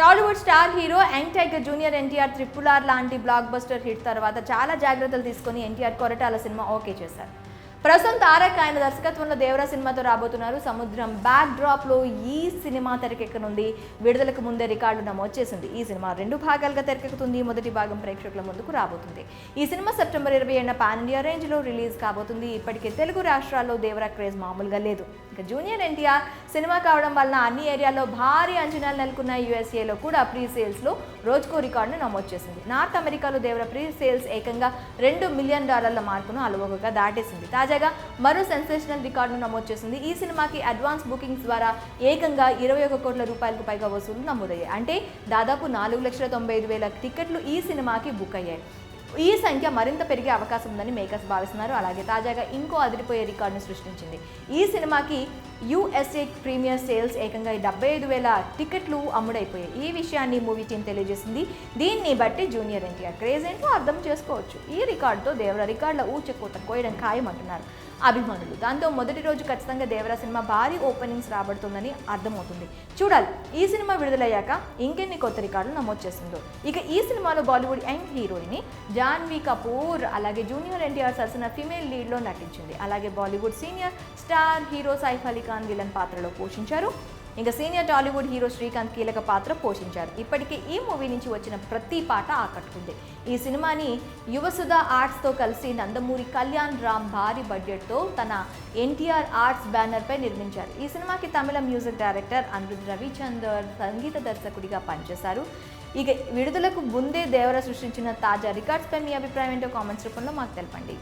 Tollywood star hero young tiger junior NTR triple R లాంటి blockbuster hit తర్వాత చాలా జాగ్రత్తలు తీసుకొని ఎన్టీఆర్ కొరటాల సినిమా ఓకే చేశారు. ప్రస్తుతం తారక్ ఆయన దర్శకత్వంలో దేవరా సినిమాతో రాబోతున్నారు. సముద్రం బ్యాక్ డ్రాప్లో ఈ సినిమా తెరకెక్కనుంది. విడుదలకు ముందే రికార్డు నమోదు చేసింది. ఈ సినిమా రెండు భాగాలుగా తెరకెక్కుతుంది. మొదటి భాగం ప్రేక్షకుల ముందుకు రాబోతుంది. ఈ సినిమా సెప్టెంబర్ ఇరవై ఏడున పాన్ ఇండియా రేంజ్లో రిలీజ్ కాబోతుంది. ఇప్పటికే తెలుగు రాష్ట్రాల్లో దేవరా క్రేజ్ మామూలుగా లేదు. ఇక జూనియర్ ఎన్టీఆర్ సినిమా కావడం వలన అన్ని ఏరియాలో భారీ అంచనాలు నెలకొన్న యూఎస్ఏలో కూడా ప్రీ సేల్స్లో రోజుకో రికార్డును నమోదు చేసింది. నార్త్ అమెరికాలో దేవరా ప్రీ సేల్స్ ఏకంగా రెండు మిలియన్ డాలర్ల మార్కును అలవోకగా దాటేసింది. తాజాగా మరో సెన్సేషనల్ రికార్డును నమోదు చేసింది. ఈ సినిమాకి అడ్వాన్స్ బుకింగ్స్ ద్వారా ఏకంగా ఇరవై ఒక కోట్ల రూపాయలకు పైగా వసూలు నమోదయ్యాయి. అంటే దాదాపు నాలుగు లక్షల తొంభై ఐదు వేల టికెట్లు ఈ సినిమాకి బుక్ అయ్యాయి. ఈ సంఖ్య మరింత పెరిగే అవకాశం ఉందని మేకర్స్ భావిస్తున్నారు. అలాగే తాజాగా ఇంకో అదిరిపోయే రికార్డును సృష్టించింది. ఈ సినిమాకి యుఎస్ఏ ప్రీమియర్ సేల్స్ ఏకంగా డెబ్బై ఐదు వేల టికెట్లు అమ్ముడైపోయాయి. ఈ విషయాన్ని మూవీ టీం తెలియజేసింది. దీన్ని బట్టి జూనియర్ ఎన్టీఆర్ క్రేజ్ ఏంటో అర్థం చేసుకోవచ్చు. ఈ రికార్డుతో దేవర రికార్డుల ఊచకోత కోయడం ఖాయమంటున్నారు. అభిమానులు. దాంతో మొదటి రోజు ఖచ్చితంగా దేవరా సినిమా భారీ ఓపెనింగ్స్ రాబడుతుందని అర్థమవుతుంది. చూడాలి. ఈ సినిమా విడుదలయ్యాక ఇంకెన్ని కొత్త రికార్డులు నమోదు చేస్తుందో ఇక ఈ సినిమాలో Bollywood young heroine Janhvi Kapoor అలాగే జూనియర్ ఎన్టీఆర్ సరసన ఫీమేల్ లీడ్లో నటించింది. అలాగే Bollywood senior star hero Saif Ali Khan villain పాత్రలో పోషించారు. ఇంకా సీనియర్ టాలీవుడ్ హీరో శ్రీకాంత్ కీలక పాత్ర పోషించారు. ఇప్పటికే ఈ మూవీ నుంచి వచ్చిన ప్రతి పాట ఆకట్టుకుంది. ఈ సినిమాని యువసుధ ఆర్ట్స్తో కలిసి నందమూరి కళ్యాణ్ రామ్ భారీ బడ్జెట్తో తన ఎన్టీఆర్ ఆర్ట్స్ బ్యానర్పై నిర్మించారు. ఈ సినిమాకి తమిళ మ్యూజిక్ డైరెక్టర్ అనిరుద్ రవిచందర్ సంగీత దర్శకుడిగా పనిచేశారు. ఇక విడుదలకు ముందే దేవర సృష్టించిన తాజా రికార్డ్స్పై మీ అభిప్రాయం ఏంటో కామెంట్స్ రూపంలో మాకు తెలపండి.